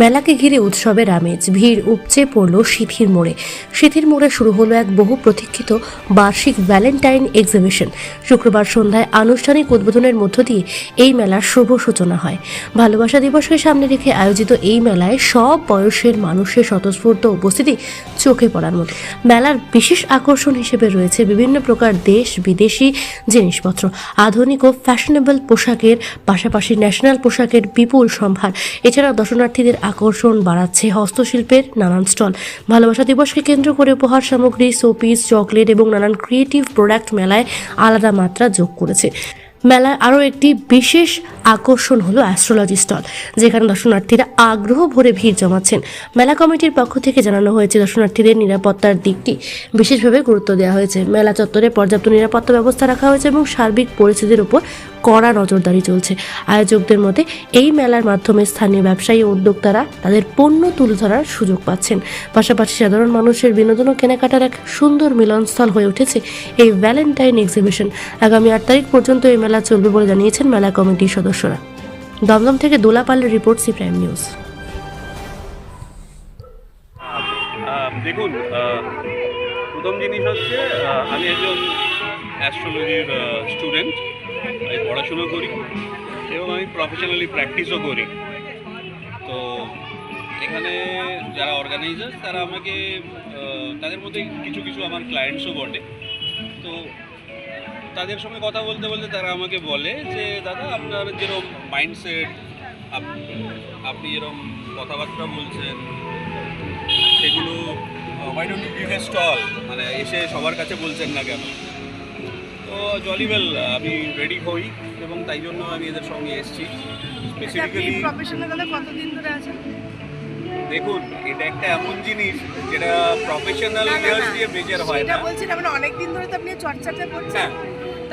মেলাকে ঘিরে উৎসবের আমেজ ভিড় উপচে পড়ল সিথির মোড়ে। সিথির মোড়ে শুরু হলো এক বহু প্রতীক্ষিত বার্ষিক ভ্যালেন্টাইন এক্সিবিশন। শুক্রবার সন্ধ্যায় আনুষ্ঠানিক উদ্বোধনের মধ্য দিয়ে এই মেলার শুভ সূচনা হয়। ভালোবাসা দিবসকে সামনে রেখে আয়োজিত এই মেলায় সব বয়সের মানুষের স্বতঃস্ফূর্ত উপস্থিতি চোখে পড়ার মতো। মেলার বিশেষ আকর্ষণ হিসেবে রয়েছে বিভিন্ন প্রকার দেশ বিদেশি জিনিসপত্র। আধুনিক ও ফ্যাশনেবল পোশাকের পাশাপাশি ন্যাশনাল পোশাকের বিপুল সম্ভার। এছাড়াও দর্শনার্থীদের আকর্ষণ বাড়াচ্ছে হস্তশিল্পের নানান স্টল। ভালোবাসা দিবসকে কেন্দ্র করে উপহার সামগ্রী, শোপিস, চকলেট এবং নানান ক্রিয়েটিভ প্রোডাক্ট মেলায় আলাদা মাত্রা যোগ করেছে। মেলার আরও একটি বিশেষ আকর্ষণ হলো অ্যাস্ট্রোলজি স্টল যেখানে দর্শনার্থীরা আগ্রহ ভরে ভিড় জমাচ্ছেন। মেলা কমিটির পক্ষ থেকে জানানো হয়েছে, দর্শনার্থীদের নিরাপত্তার দিকটি বিশেষভাবে গুরুত্ব দেওয়া হয়েছে। মেলা চত্বরে পর্যাপ্ত নিরাপত্তা ব্যবস্থা রাখা হয়েছে এবং সার্বিক পরিস্থিতির উপর কড়া নজরদারি চলছে। আয়োজকদের মতে, এই মেলার মাধ্যমে স্থানীয় ব্যবসায়ী ও উদ্যোক্তারা তাদের পণ্য তুলে ধরার সুযোগ পাচ্ছেন। পাশাপাশি সাধারণ মানুষের বিনোদন ও কেনাকাটার এক সুন্দর মিলনস্থল হয়ে উঠেছে এই ভ্যালেন্টাইন এক্সিবিশন আগামী আট তারিখ পর্যন্ত এই মেলা চলবে বলে জানিয়েছেন মেলা কমিটির সদস্যরা। দমদম থেকে দোলা দোলাপালের রিপোর্ট, সি প্রাইম নিউজ। দেখুন প্রথম জিনিস হচ্ছে আমি একজন অ্যাস্ট্রোলজির স্টুডেন্ট আমি পড়াশুনো করি এবং আমি প্রফেশনালি প্র্যাকটিসও করি। তো এখানে যারা অর্গানাইজার তারা আমাকে তাদের মধ্যে কিছু কিছু আমার ক্লায়েন্টসও বটে। তো তাদের সঙ্গে কথা বলতে বলতে তারা আমাকে বলে যে দাদা আপনার যেরকম মাইন্ডসেট আপনি যেরকম কথাবার্তা বলছেন সেগুলো why don't you a stall মানে এসে সবার কাছে বলছেন না কেন? তো জলি ওয়েল আমি রেডি হই এবং তাই জন্য আমি এদের সঙ্গে এসেছি। স্পেসিফিক্যালি কতদিন ধরে আছেন? দেখুন এটা একটা এমন জিনিস যেটা প্রফেশনাল না, না, ইয়ার্স দিয়ে মেজার হয় না। বলছি মানে অনেক দিন ধরে তো আপনি চর্চাটা করছেন হ্যাঁ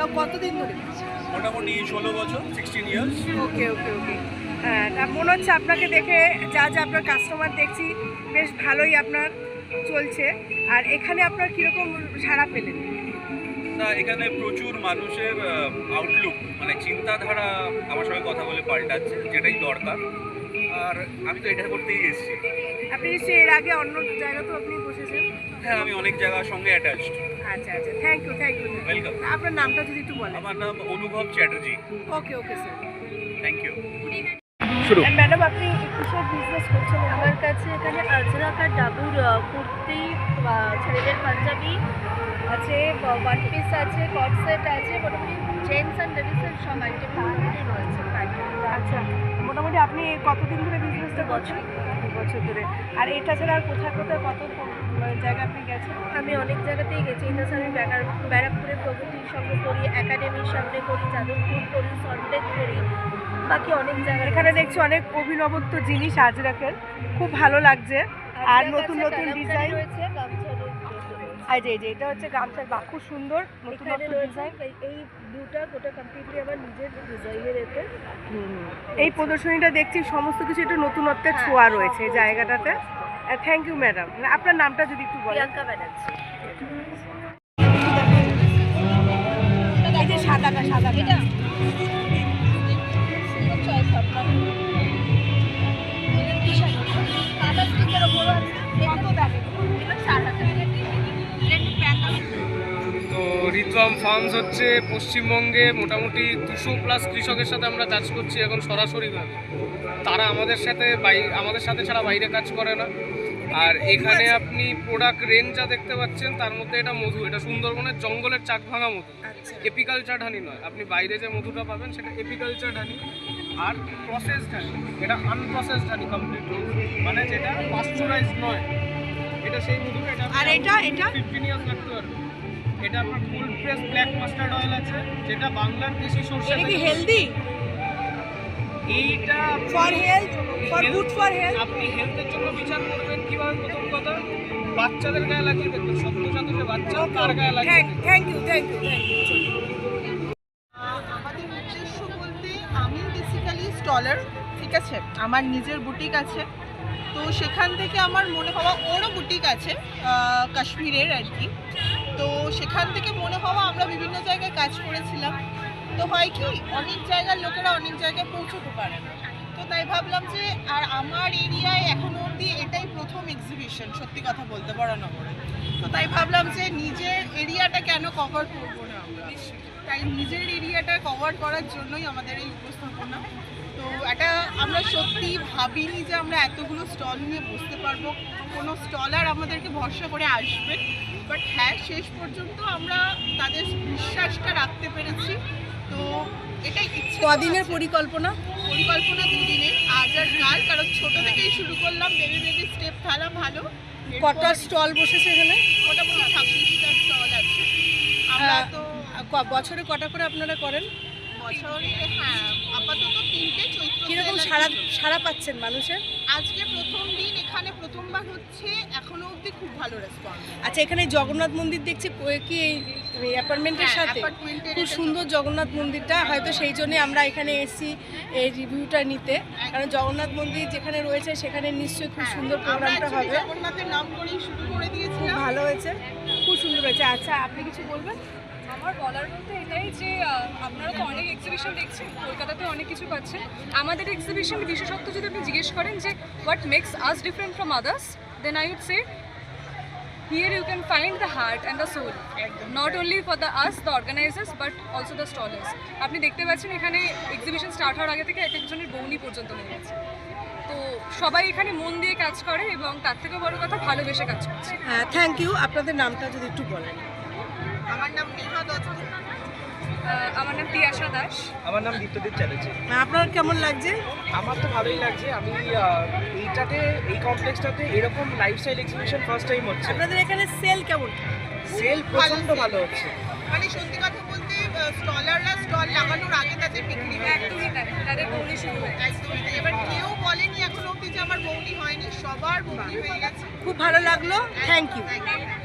তাও কতদিন ধরে মোটামুটি ষোলো বছর সিক্সটিন ইয়ার্স ওকে ওকে ওকে হ্যাঁ তা মনে হচ্ছে আপনাকে দেখে যা যা আপনার কাস্টমার দেখছি বেশ ভালোই আপনার চলছে। আর এখানে আপনার কীরকম সাড়া পেলেন? না এখানে প্রচুর মানুষের আউটলুক মানে চিন্তাধারা আমার সঙ্গে কথা বলে পাল্টাচ্ছে যেটাই দরকার। আর আমি তো এটা করতেই এসেছি। আপনি এর আগে অন্য জায়গাতেও আপনি বসেছেন? হ্যাঁ আমি অনেক জায়গার সঙ্গে অ্যাটাচড আচ্ছা আচ্ছা। Thank you thank you welcome আপনার নামটা যদি একটু বলেন। আমার নাম Anubhav Chatterjee. Okay okay sir thank you madam আপনি কিসের বিজনেস করছেন আমার কাছে। এখানে ডাবুর কুর্তি ছেলেদের পাঞ্জাবি আছে ওয়ান পিস আছে কট সেট আছে মোটামুটি জেন্টস অ্যান্ড লেডিসের সব আইটেম রয়েছে প্যাকেট আচ্ছা মোটামুটি আপনি কতদিন ধরে বিজনেসটা করছেন? বছর ধরে। আর এটা ছাড়া আর কোথায় কোথায় কত জায়গা আপনি গেছেন? আমি অনেক জায়গাতেই গেছি। ইন্দাস আমি ব্যারাক ব্যারাকপুরে প্রগতির সঙ্গে করি একাডেমির সামনে করি যাদবপুর করি সল্টেক করি বাকি অনেক জায়গায় এখানে দেখছি অনেক অভিনবত্ব জিনিস আজরাকের খুব ভালো লাগছে। আর নতুন নতুন ডিজাইন রয়েছে? আর যে এই যে এটা হচ্ছে গামছার বা খুব সুন্দর নতুন নতুন ডিজাইন এই- ব্লুটা গোটা কমপ্লিটলি আমার নিজের ডিজাইনের এতে। এই প্রদর্শনীটা দেখছি সমস্ত কিছু একটু নতুনত্বের হ্যাঁ, ছোঁয়া রয়েছে এই রয়েছে। জায়গাটাতে। থ্যাংক ইউ ম্যাডাম আপনার নামটা যদি একটু বলেন। প্রিয়াঙ্কা ব্যানার্জি। এই যে সাদাটা সাদাটা। এটা রিতম ফার্মস হচ্ছে পশ্চিমবঙ্গে মোটামুটি দুশো প্লাস কৃষকের সাথে আমরা কাজ করছি এখন সরাসরিভাবে তারা আমাদের সাথে বাই আমাদের সাথে ছাড়া বাইরে কাজ করে না। আর এখানে আপনি প্রোডাক্ট রেঞ্জ যা দেখতে পাচ্ছেন তার মধ্যে এটা মধু। এটা সুন্দরবনের জঙ্গলের চাক ভাঙা মধু। আচ্ছা। এপিকালচার হানি নয়। আপনি বাইরে যে মধুটা পাবেন সেটা এপিকালচার হানি আর প্রসেসড হানি এটা আনপ্রসেসড হানি কমপ্লিট মানে যেটা পাস্টুরাইজ নয়। এটা সেই মধুটা এটা আর এটা এটা? ফিফটিন ইয়ার্স লাগতে পারবে। এটা আপনার full press black mustard oil আছে যেটা বাংলার দেশি সরষে এটা কি হেলদি এইটা for health for good for health আপনি হেলথের জন্য বিচার করবেন কীভাবে প্রথম কথা বাচ্চাদের গায়ে লাগিয়ে দেখবেন সদ্যজাত যে বাচ্চা তার গায়ে লাগিয়ে thank you thank you thank you আমাদের উদ্দেশ্য বলতে আমি বেসিক্যালি স্টলার ঠিক আছে? আমার নিজের বুটিক আছে। তো সেখান থেকে আমার মনে হওয়া ওরও বুটিক আছে কাশ্মীরের আর কি। তো সেখান থেকে মনে হওয়া আমরা বিভিন্ন জায়গায় কাজ করেছিলাম। তো হয় কি, অনেক জায়গার লোকেরা অনেক জায়গায় পৌঁছতে পারে না। তো তাই ভাবলাম যে, আর আমার এরিয়ায় এখনও অবধি এটাই প্রথম এক্সিবিশন সত্যি কথা বলতে বরানগরে তো তাই ভাবলাম যে, নিজের এরিয়াটা কেন কভার করব না আমরা? তাই নিজের এরিয়াটা কভার করার জন্যই আমাদের এই উপস্থাপনা। তো এটা আমরা সত্যি ভাবিনি যে আমরা এতগুলো স্টল নিয়ে বসতে পারব। কোনো স্টলার আমাদেরকে ভরসা করে আসবে। বাট হ্যাঁ শেষ পর্যন্ত আমরা তাদের বিশ্বাসটা রাখতে পেরেছি। তো এটাই কদিনের। পরিকল্পনা? পরিকল্পনা দুদিনের আজ আর কাল কারণ ছোট থেকেই শুরু করলাম বেবি বেবি স্টেপ ফেলা ভালো। কটা স্টল বসেছে এখানে? মোটামুটি ছাব্বিশটা স্টল আছে। আমরা তো ক- বছরে কটা করে আপনারা করেন? বছরে হ্যাঁ আপাতত তিনটে চৈত্র কীরকম সারা সারা পাচ্ছেন মানুষের? আজকে প্রথম এখানে প্রথমবার হচ্ছে এখনও অবধি খুব ভালো রেসপন্স আচ্ছা এখানে জগন্নাথ মন্দির দেখছি কি এই অ্যাপার্টমেন্টের সাথে? খুব সুন্দর জগন্নাথ মন্দিরটা হয়তো সেই জন্যে আমরা এখানে এসেছি এই রিভিউটা নিতে। কারণ জগন্নাথ মন্দির যেখানে রয়েছে সেখানে নিশ্চয়ই খুব হ্যাঁ, সুন্দর প্রোগ্রামটা হবে। জগন্নাথের নাম করেই শুরু করে দিয়েছিলাম। ভালো হয়েছে খুব সুন্দর হয়েছে। আচ্ছা আপনি কিছু বলবেন? আমার বলার বলতে এটাই যে আপনারা তো অনেক এক্সিবিশন দেখছেন কলকাতাতে অনেক কিছু পাচ্ছেন। আমাদের এক্সিবিশন বিশেষত্ব যদি আপনি জিজ্ঞেস করেন যে what makes us different from others then I would say here you can find the heart and the soul not only for the us the organisers but also the stallers আপনি দেখতে পাচ্ছেন এখানে এক্সিবিশন স্টার্ট হওয়ার আগে থেকে এক একজনের বৌনি পর্যন্ত হয়ে গেছে। তো সবাই এখানে মন দিয়ে কাজ করে এবং তার থেকে বড় কথা ভালোবেসে কাজ করছে। হ্যাঁ থ্যাংক ইউ আপনাদের নামটা যদি একটু বলেন। আমার নাম নেহা দত্ত আমার নাম তিয়াশা দাস। আমার নাম দীপ্তদীপ চ্যাটার্জি। আপনার কেমন লাগছে? আমার তো ভালোই লাগছে। আমি এইটাতে এই কমপ্লেক্সটাতে এরকম লাইফস্টাইল এক্সিবিশন ফার্স্ট টাইম হচ্ছে। আপনাদের এখানে সেল কেমন? সেল প্রচণ্ড ভালো হচ্ছে। মানে সত্যি কথা বলতে স্টলাররা স্টল লাগানোর আগে তাদের বিক্রি একদমই তাই। তাদের বৌনি শুরু হয়ে একদমই এবার কেউ বলেনি এখনও অব্দি যে আমার বৌনি হয়নি সবার বৌনি হয়ে গেছে। খুব ভালো লাগল। Thank you Thank you.